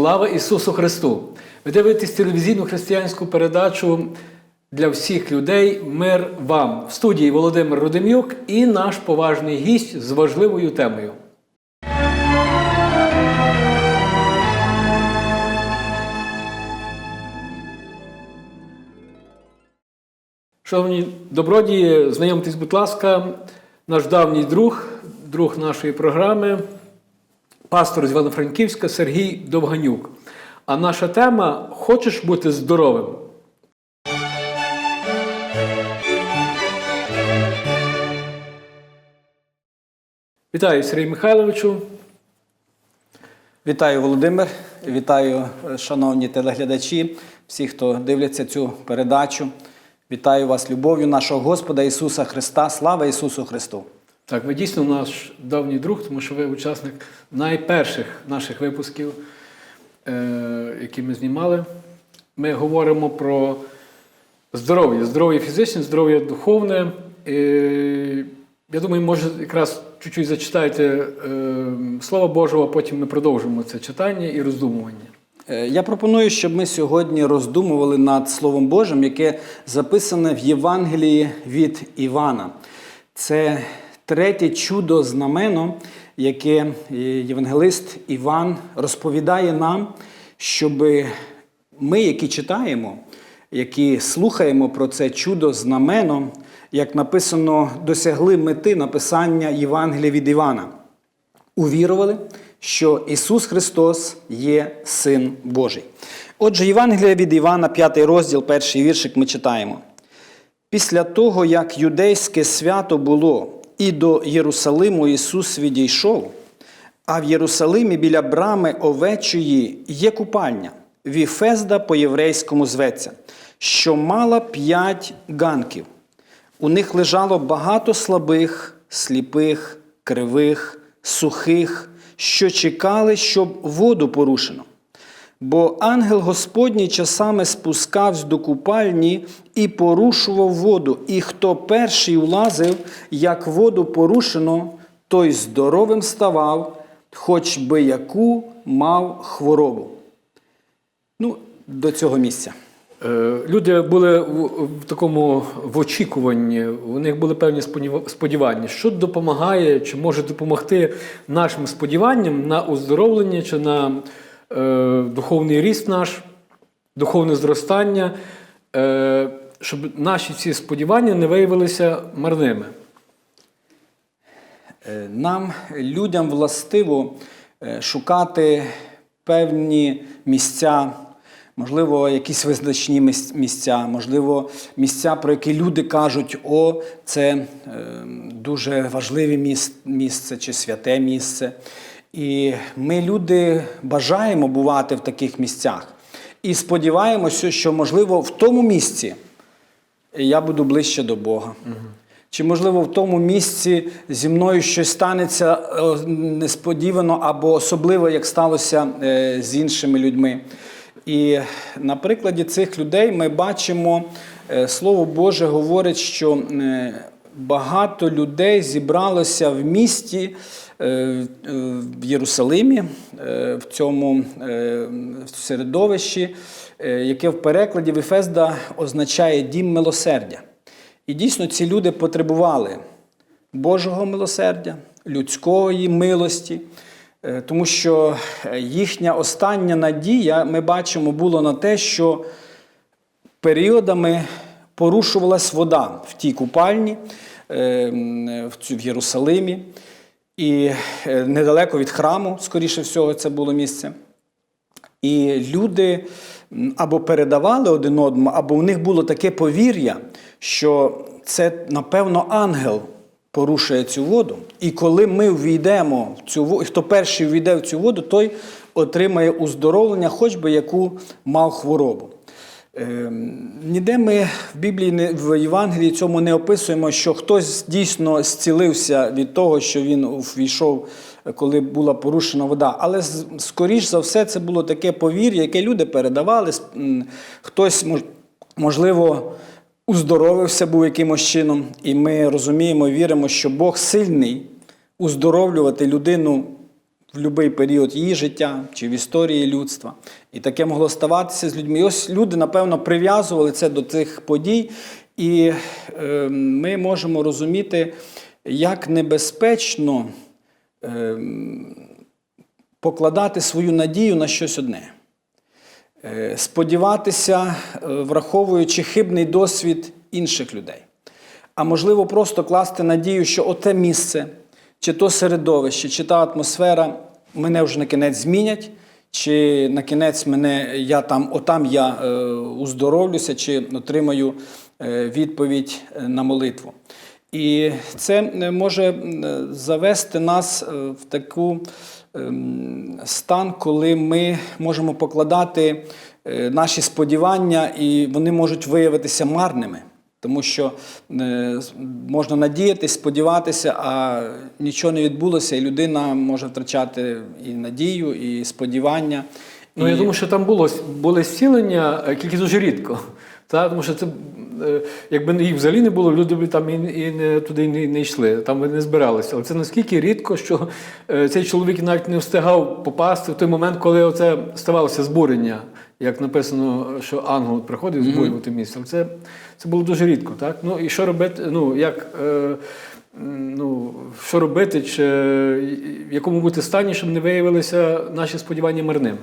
Слава Ісусу Христу! Ви дивитесь телевізійну християнську передачу для всіх людей Мир вам в студії Володимир Рудимюк і наш поважний гість з важливою темою. Шановні добродії, знайомтесь, будь ласка, наш давній друг, друг нашої програми, пастор з Івано-Франківська Сергій Довганюк. А наша тема Хочеш бути здоровим? Вітаю, Сергій Михайловичу. Вітаю, Володимир. Вітаю, е, шановні телеглядачі, всі, хто дивляться цю передачу. Вітаю вас любов'ю нашого Господа Ісуса Христа. Слава Ісусу Христу! Так, ви дійсно наш давній друг, тому що ви учасник найперших наших випусків, е, які ми знімали. Ми говоримо про здоров'я, здоров'я фізичне, здоров'я духовне. І, я думаю, може, якраз чуть-чуть зачитайте е, Слово Божого, а потім ми продовжимо це читання і роздумування. Е, Я пропоную, щоб ми сьогодні роздумували над Словом Божим, яке записане в Євангелії від Івана. Це третє чудо знамено, яке е, євангелист Іван розповідає нам, щоб ми, які читаємо, які слухаємо про це чудо знамено, як написано, досягли мети написання Євангелія від Івана увірували, що Ісус Христос є Син Божий. Отже, Євангелія від Івана, 5 розділ, перший віршик, ми читаємо. Після того, як юдейське свято було, і до Єрусалиму Ісус відійшов, а в Єрусалимі біля брами овечої є купальня, Віфезда по-єврейському зветься, що мала п'ять ганків. У них лежало багато слабих, сліпих, кривих, сухих, що чекали, щоб воду порушено. Бо ангел Господній часами спускався до купальні і порушував воду, і хто перший влазив, як воду порушено, той здоровим ставав, хоч би яку мав хворобу. Ну, до цього місця. Е, Люди були в, такому в очікуванні, у них були певні сподівання, що допомагає, чи може допомогти нашим сподіванням на оздоровлення чи на духовний ріст наш, духовне зростання, е, щоб наші ці сподівання не виявилися марними. Е, Нам, людям, властиво е, шукати певні місця, можливо, якісь визначні місця, можливо, місця, про які люди кажуть, о, це е, дуже важливе місце чи святе місце. І ми, люди, бажаємо бувати в таких місцях. І сподіваємося, що, можливо, в тому місці я буду ближче до Бога. Чи, можливо, в тому місці зі мною щось станеться е, несподівано або особливо, як сталося е, з іншими людьми. І на прикладі цих людей ми бачимо, е, Слово Боже говорить, що багато людей зібралося в місті в Єрусалимі, е, в цьому е, середовищі, е, яке в перекладі Вефезда означає дім милосердя. І дійсно ці люди потребували Божого милосердя, людської милості, е, тому що е, їхня остання надія, ми бачимо, було на те, що періодами порушувалась вода в тій купальні е, в Єрусалимі, і е, недалеко від храму, скоріше всього, це було місце. І люди або передавали один одному, або у них було таке повір'я, що це, напевно, ангел порушує цю воду. І коли ми ввійдемо в цю воду, хто перший ввійде в цю воду, той отримає уздоровлення, хоч би яку мав хворобу. Ем, Ніде ми в Біблії в Євангелії цьому не описуємо, що хтось дійсно зцілився від того, що він ввійшов, коли була порушена вода. Але скоріш за все, це було таке повір'я, яке люди передавали. Хтось, можливо, уздоровився був якимось чином. І ми розуміємо віримо, що Бог сильний уздоровлювати людину в будь-який період її життя чи в історії людства. І таке могло ставатися з людьми. І ось люди, напевно, прив'язували це до цих подій, і е, ми можемо розуміти, як небезпечно е, покладати свою надію на щось одне. Е, Сподіватися, е, враховуючи хибний досвід інших людей. А можливо, просто класти надію, що оте місце, чи то середовище, чи та атмосфера мене вже на кінець змінять, чи на кінець мене я там, отам я е, уздоровлюся, чи отримаю е, відповідь е, на молитву. І це е, може завести нас в таку ем, стан, коли ми можемо покладати наші сподівання, і вони можуть виявитися марними. Тому що е, можна надіятися, сподіватися, а нічого не відбулося, і людина може втрачати і надію, і сподівання. Ну, і... я думаю, що там було, були зцілення, е, тільки дуже рідко. Та? Тому що це, е, якби їх взагалі не було, люди б там і, і не, туди не, не йшли, там би не збиралися. Але це наскільки рідко, що цей чоловік навіть не встигав попасти в той момент, коли оце ставалося збурення. Як написано, що ангел приходив збурювати місце. Це, це було дуже рідко. Так? Ну і що робити? Ну, як, е, ну, що робити, чи в якому бути стані, щоб не виявилися наші сподівання марними?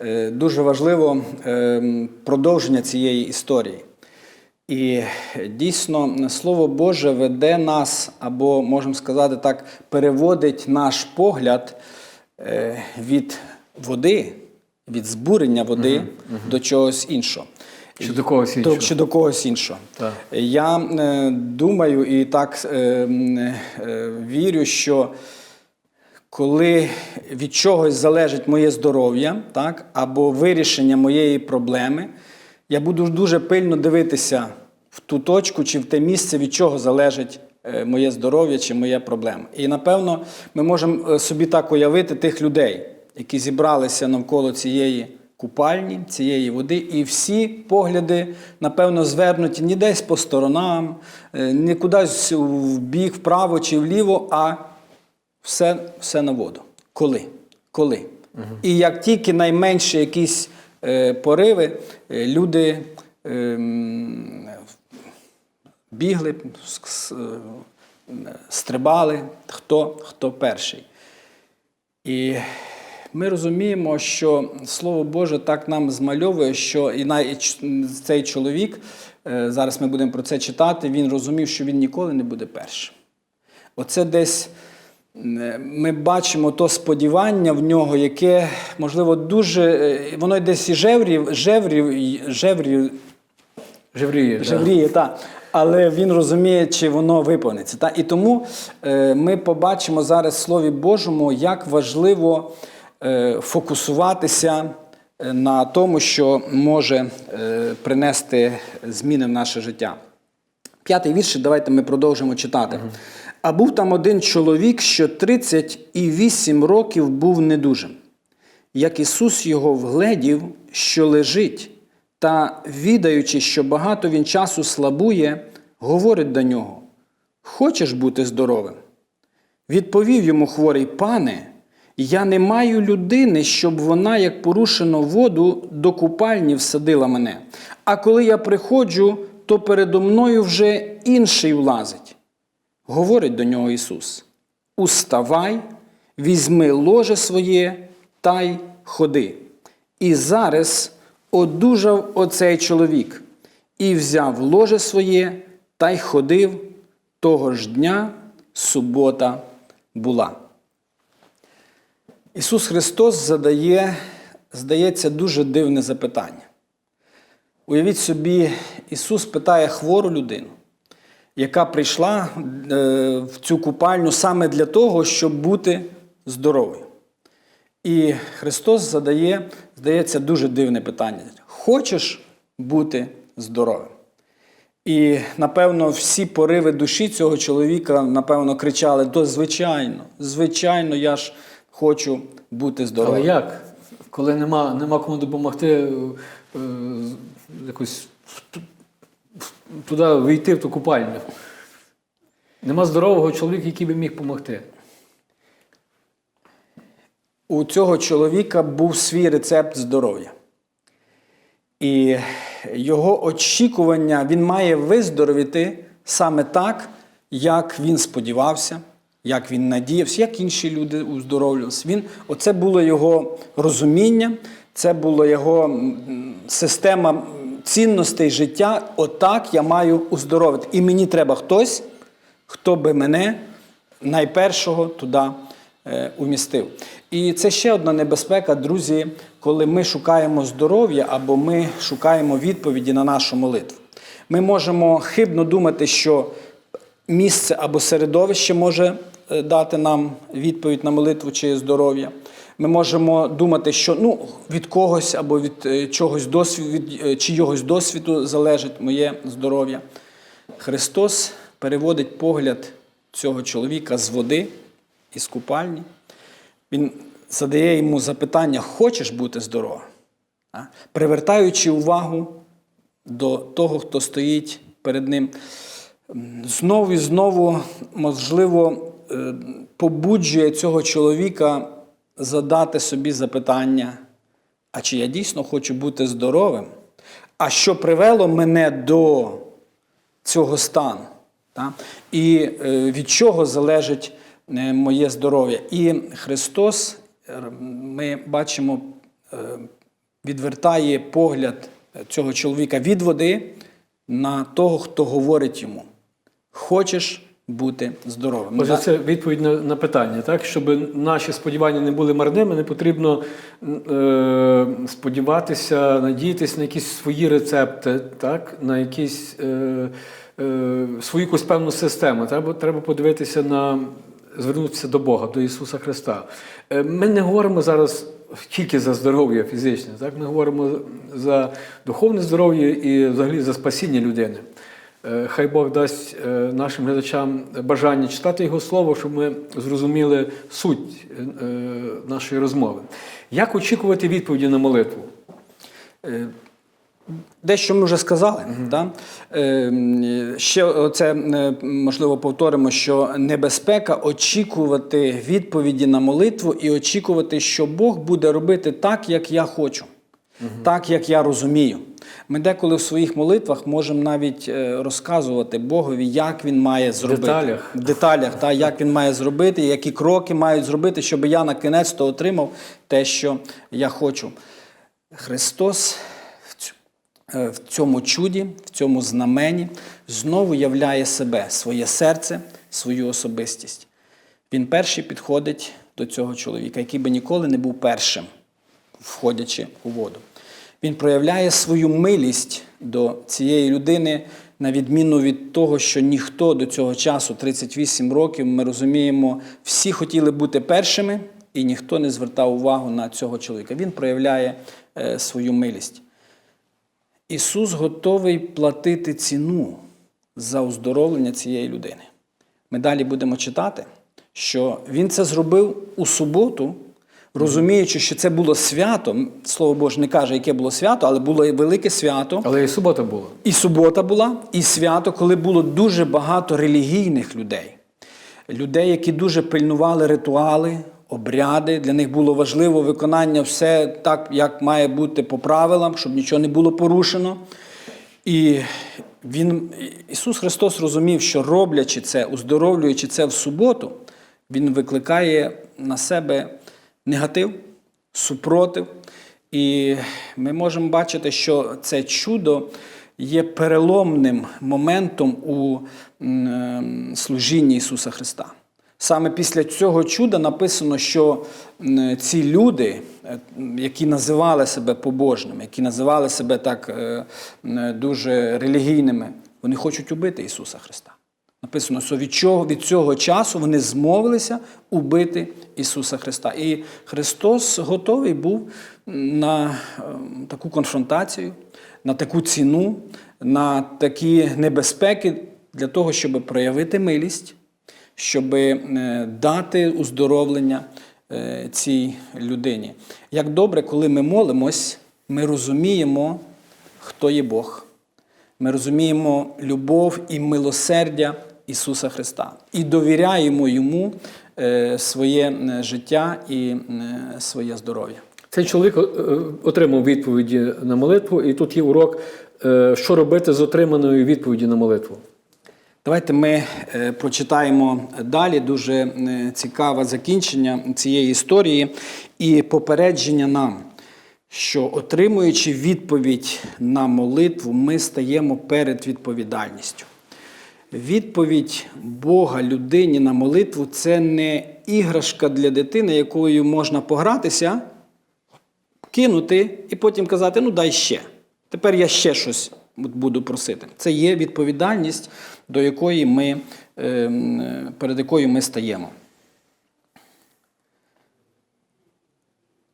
Е, Дуже важливо е, продовження цієї історії. І дійсно, Слово Боже веде нас, або, можемо сказати так, переводить наш погляд е, від води, від збурення води до чогось іншого. Чи до когось іншого? До, чи до когось іншого. Так. Я е, думаю і так е, е, вірю, що коли від чогось залежить моє здоров'я, так, або вирішення моєї проблеми, я буду дуже пильно дивитися в ту точку чи в те місце, від чого залежить е, моє здоров'я чи моя проблема. І напевно ми можемо е, собі так уявити тих людей, які зібралися навколо цієї купальні, цієї води, і всі погляди, напевно, звернуті не десь по сторонам, е, не кудись в бік, вправо чи вліво, а все, все на воду. Коли? Коли? І як тільки найменші якісь е, пориви, е, люди е, бігли, стрибали, хто, хто перший. І ми розуміємо, що Слово Боже так нам змальовує, що і цей чоловік, е, зараз ми будемо про це читати, він розумів, що він ніколи не буде першим. Оце десь е, ми бачимо то сподівання в нього, яке, можливо, дуже. е, Воно десь і жеврів, жеврів, жеврів, Жевріє. жевріє, так. Але він розуміє, чи воно виповниться. Та? І тому ми побачимо зараз в Слові Божому, як важливо фокусуватися е, на тому, що може е, принести зміни в наше життя. П'ятий вірш, давайте ми продовжимо читати. А був там один чоловік, що 38 років був недужим. Як Ісус його вгледів, що лежить, та, відаючи, що багато він часу слабує, говорить до нього: Хочеш бути здоровим? Відповів йому хворий пане, я не маю людини, щоб вона, як порушено воду, до купальні всадила мене. А коли я приходжу, то передо мною вже інший влазить. Говорить до нього Ісус: Уставай, візьми ложе своє та й ходи. І зараз одужав оцей чоловік, і взяв ложе своє та й ходив того ж дня субота була. Ісус Христос задає, здається, дуже дивне запитання. Уявіть собі, Ісус питає хвору людину, яка прийшла е, в цю купальню саме для того, щоб бути здоровою. І Христос задає, здається, дуже дивне питання: Хочеш бути здоровим? І, напевно, всі пориви душі цього чоловіка, напевно, кричали: то звичайно, звичайно, я ж хочу бути здоровим. Але як? Коли нема, нема кому допомогти е, е, якось туди війти в ту купальню. Нема здорового чоловіка, який би міг допомогти. у цього чоловіка був свій рецепт здоров'я. І його очікування він має виздоровіти саме так, як він сподівався, як він надіявся, як інші люди уздоровлювалися. Він, оце було його розуміння, це була його система цінностей життя. Отак я маю уздоровити. І мені треба хтось, хто би мене найпершого туди е, умістив. І це ще одна небезпека, друзі, коли ми шукаємо здоров'я або ми шукаємо відповіді на нашу молитву. Ми можемо хибно думати, що місце або середовище може дати нам відповідь на молитву чи здоров'я. Ми можемо думати, що ну, від когось або від е, чогось досвіду, від е, чийогось досвіду залежить моє здоров'я. Христос переводить погляд цього чоловіка з води із купальні. Він задає йому запитання: хочеш бути здоровим? Привертаючи увагу до того, хто стоїть перед ним. Знову і знову, можливо, е, побуджує цього чоловіка задати собі запитання, а чи я дійсно хочу бути здоровим? А що привело мене до цього стану? Та? І е, від чого залежить е, моє здоров'я? І Христос, е, ми бачимо, е, відвертає погляд цього чоловіка від води на того, хто говорить йому: Хочеш бути здоровим? Отже, це відповідь на, на питання, так? Щоб наші сподівання не були марними, не потрібно е, сподіватися, надіятися на якісь свої рецепти, так? на якісь е, е, свою якусь певну систему. Треба, треба подивитися на звернутися до Бога, до Ісуса Христа. Е, Ми не говоримо зараз тільки за здоров'я фізичне, так? ми говоримо за духовне здоров'я і взагалі за спасіння людини. Е, Хай Бог дасть е, нашим глядачам бажання читати Його слово, щоб ми зрозуміли суть е, нашої розмови. Як очікувати відповіді на молитву? Дещо ми вже сказали. Да? Е, м, Ще це можливо повторимо, що небезпека очікувати відповіді на молитву і очікувати, що Бог буде робити так, як я хочу, так, як я розумію. Ми деколи в своїх молитвах можемо навіть е, розказувати Богові, як він має зробити. деталях. В деталях, та, як він має зробити, які кроки мають зробити, щоб я на кінець то отримав те, що я хочу. Христос в е, в цьому чуді, в цьому знамені знову являє себе, своє серце, свою особистість. Він перший підходить до цього чоловіка, який би ніколи не був першим, входячи у воду. Він проявляє свою милість до цієї людини, на відміну від того, що ніхто до цього часу, 38 років, ми розуміємо, всі хотіли бути першими, і ніхто не звертав увагу на цього чоловіка. Він проявляє е, свою милість. Ісус готовий платити ціну за оздоровлення цієї людини. Ми далі будемо читати, що Він це зробив у суботу, розуміючи, що це було свято. Слово Боже не каже, яке було свято, але було і велике свято. Але і субота була. І субота була, і свято, коли було дуже багато релігійних людей, людей, які дуже пильнували ритуали, обряди. Для них було важливо виконання все так, як має бути по правилам, щоб нічого не було порушено. І він, Ісус Христос розумів, що роблячи це, уздоровлюючи це в суботу, Він викликає на себе негатив, супротив. І ми можемо бачити, що це чудо є переломним моментом у служінні Ісуса Христа. Саме після цього чуда написано, що ці люди, е, які називали себе побожними, які називали себе так е, дуже релігійними, вони хочуть убити Ісуса Христа. Написано, що від, чого, від цього часу вони змовилися убити Ісуса Христа. І Христос готовий був на е, таку конфронтацію, на таку ціну, на такі небезпеки для того, щоб проявити милість, щоб е, дати уздоровлення е, цій людині. Як добре, коли ми молимось, ми розуміємо, хто є Бог. Ми розуміємо любов і милосердя Ісуса Христа і довіряємо Йому е, своє е, життя і е, своє здоров'я. Цей чоловік отримав відповіді на молитву, і тут є урок, що робити з отриманою відповіді на молитву. Давайте ми прочитаємо далі дуже цікаве закінчення цієї історії і попередження нам, що отримуючи відповідь на молитву, ми стаємо перед відповідальністю. Відповідь Бога людині на молитву це не іграшка для дитини, якою можна погратися, кинути і потім казати: ну дай ще. Тепер я ще щось буду просити. Це є відповідальність, до якої ми, ем, перед якою ми стаємо.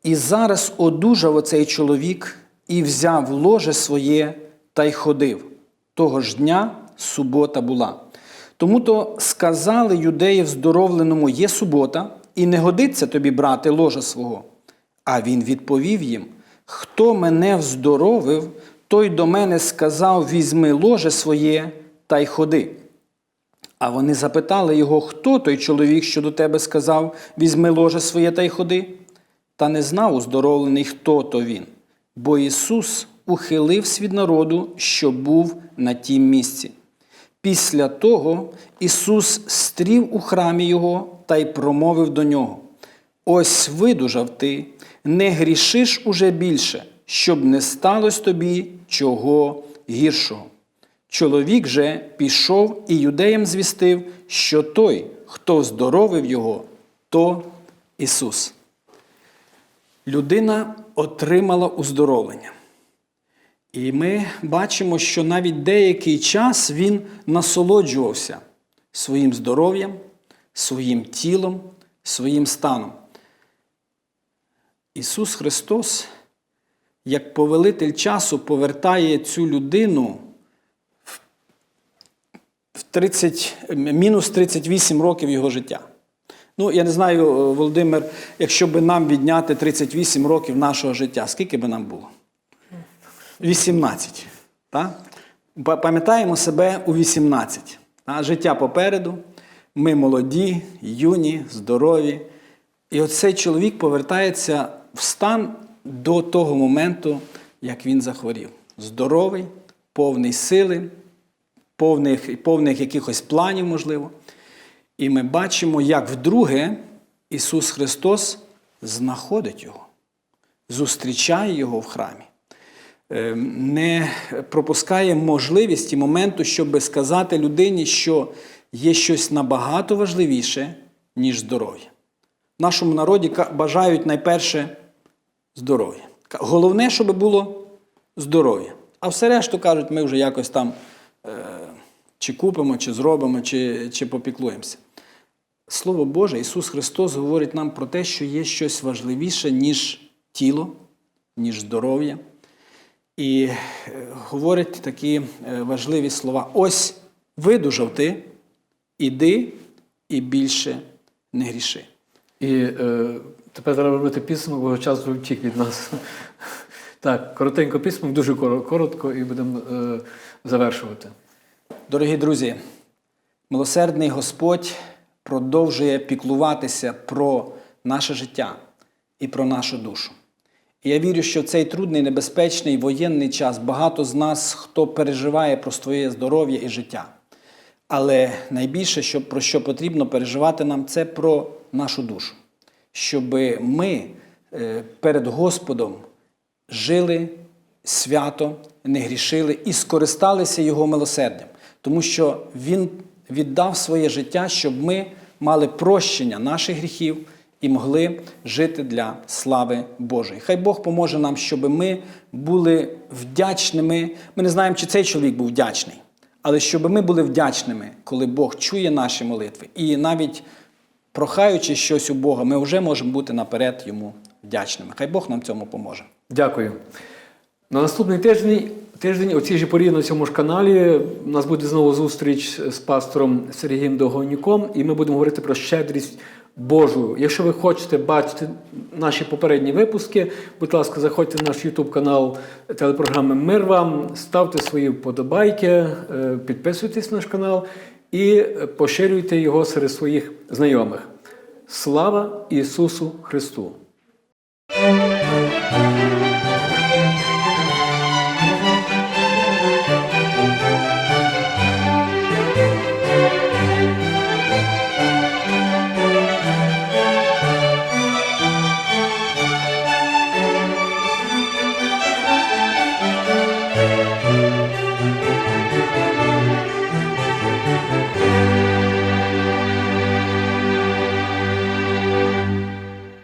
І зараз одужав оцей чоловік і взяв ложе своє та й ходив. Того ж дня субота була. Тому то сказали юдеї вздоровленому, є субота, і не годиться тобі брати ложа свого. А він відповів їм: Хто мене вздоровив, той до мене сказав: візьми ложе своє та й ходи. А вони запитали його, хто той чоловік, що до тебе сказав: візьми ложе своє та й ходи. Та не знав уздоровлений, хто то він, бо Ісус ухилився від народу, що був на тім місці. Після того Ісус стрів у храмі його та й промовив до нього: Ось видужав ти, не грішиш уже більше, щоб не сталося тобі чого гіршого. Чоловік же пішов і юдеям звістив, що той, хто здоровив його, то Ісус. Людина отримала уздоровлення. І ми бачимо, що навіть деякий час він насолоджувався своїм здоров'ям, своїм тілом, своїм станом. Ісус Христос, як повелитель часу, повертає цю людину в 30, мінус 38 років його життя. Ну, я не знаю, Володимир, якщо би нам відняти 38 років нашого життя, скільки би нам було? 18. Так? Пам'ятаємо себе у 18. Так? Життя попереду. Ми молоді, юні, здорові. І оцей чоловік повертається в стан до того моменту, як він захворів. Здоровий, повний сили, повних, повних якихось планів, можливо. І ми бачимо, як вдруге Ісус Христос знаходить його, зустрічає його в храмі, не пропускає можливості моменту, щоб сказати людині, що є щось набагато важливіше, ніж здоров'я. В нашому народі бажають найперше здоров'я. Головне, щоб було здоров'я. А все решту кажуть, ми вже якось там е, чи купимо, чи зробимо, чи, чи попіклуємося. Слово Боже, Ісус Христос говорить нам про те, що є щось важливіше, ніж тіло, ніж здоров'я. І е, говорить такі е, важливі слова: ось видужав ти, іди і більше не гріши. І е, тепер треба робити підсумок, бо час втік від нас. Так, коротенько підсумок, дуже коротко, і будемо е, завершувати. Дорогі друзі, милосердний Господь продовжує піклуватися про наше життя і про нашу душу. Я вірю, що в цей трудний, небезпечний воєнний час багато з нас, хто переживає про своє здоров'я і життя. Але найбільше, що, про що потрібно переживати нам, це про нашу душу. Щоб ми е, перед Господом жили свято, не грішили і скористалися Його милосердям, тому що Він віддав своє життя, щоб ми мали прощення наших гріхів і могли жити для слави Божої. Хай Бог поможе нам, щоб ми були вдячними. Ми не знаємо, чи цей чоловік був вдячний, але щоб ми були вдячними, коли Бог чує наші молитви. І навіть прохаючи щось у Бога, ми вже можемо бути наперед йому вдячними. Хай Бог нам цьому поможе. Дякую. На наступний тиждень, тиждень о цій же порі на цьому ж каналі у нас буде знову зустріч з пастором Сергієм Догонюком, і ми будемо говорити про щедрість Божу. Якщо ви хочете бачити наші попередні випуски, будь ласка, заходьте на наш YouTube канал телепрограми Мир вам, ставте свої вподобайки, е, підписуйтесь на наш канал і поширюйте його серед своїх знайомих. Слава Ісусу Христу!